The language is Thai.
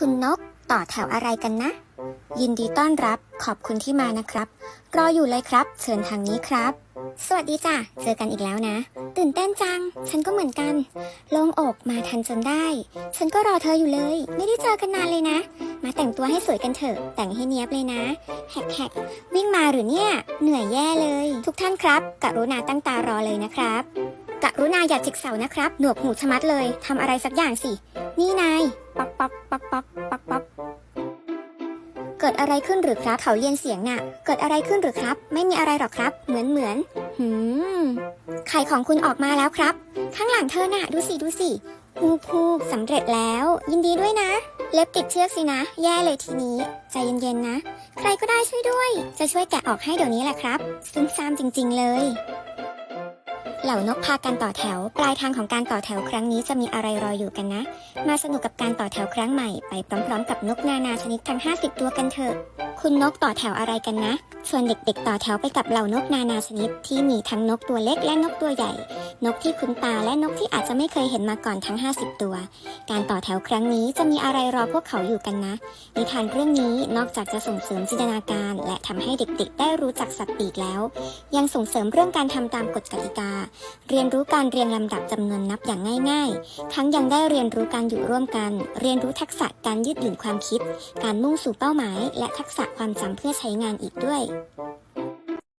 คุณนกต่อแถวอะไรกันนะ ยินดีต้อนรับขอบคุณที่มานะครับ รออยู่เลยครับ เชิญทางนี้ครับ สวัสดีจ้ะ เจอกันอีกแล้วนะ ตื่นเต้นจัง ฉันก็เหมือนกันโลงอกมาทันจนได้ ฉันก็รอเธออยู่เลย ไม่ได้เจอกันนานเลยนะ มาแต่งตัวให้สวยกันเถอะ แต่งให้เนียบเลยนะแฮกแฮกวิ่งมาหรือเนี่ย เหนื่อยแย่เลย ทุกท่านครับกรุณาตั้งตารอเลยนะครับกรุณาอย่าจิกเสานะครับ หนวกหูชะมัดเลยทำอะไรสักอย่างสิ นี่นาย ป๊อกป๊อก กิดอะไรขึ้นหรือครับเขาเรียนเสียงน่ะ เกิดอะไรขึ้นหรือครับ ไม่มีอะไรหรอกครับ เหมือนเหมือนหืมไข่ของคุณออกมาแล้วครับ ข้างหลังเธอน่ะ ดูสิดูสิฮูกฮูกสำเร็จแล้ว ยินดีด้วยนะ เล็บติดเชือกสินะ แย่เลยทีนี้ ใจเย็นๆนะ ใครก็ได้ช่วยด้วย จะช่วยแกะออกให้เดี๋ยวนี้แหละครับซุ่มซ่ามจริง ๆ เลย เหล่านกพากันต่อแถว ปลายทางของการต่อแถวครั้งนี้จะมีอะไรรออยู่กันนะ มาสนุกกับการต่อแถวครั้งใหม่ไปพร้อมๆ กับนกนานาชนิดทั้ง 50 ตัวกันเถอะ คุณนกต่อแถวอะไรกันนะชวนเด็กๆ ต่อแถวไปกับเหล่านกนานาชนิดที่มีทั้งนกตัวเล็กและนกตัวใหญ่ นกที่คุ้นตาและนกที่อาจจะไม่เคยเห็นมาก่อนทั้ง 50 ตัว การต่อแถวครั้งนี้จะมีอะไรรอพวกเขาอยู่กันนะ นิทานเรื่องนี้นอกจากจะส่งเสริมจินตนาการ และทำให้เด็กๆ ได้รู้จักสัตว์ปีกแล้ว ยังส่งเสริมเรื่องการทำตามกฎกติกา เรียนรู้การเรียงลำดับจำนวนนับอย่างง่าย ๆ ทั้งยังได้เรียนรู้การอยู่ร่วมกัน เรียนรู้ทักษะการยืดหยุ่นความคิด การมุ่งสู่เป้าหมาย และทักษะความจำเพื่อใช้งานอีกด้วย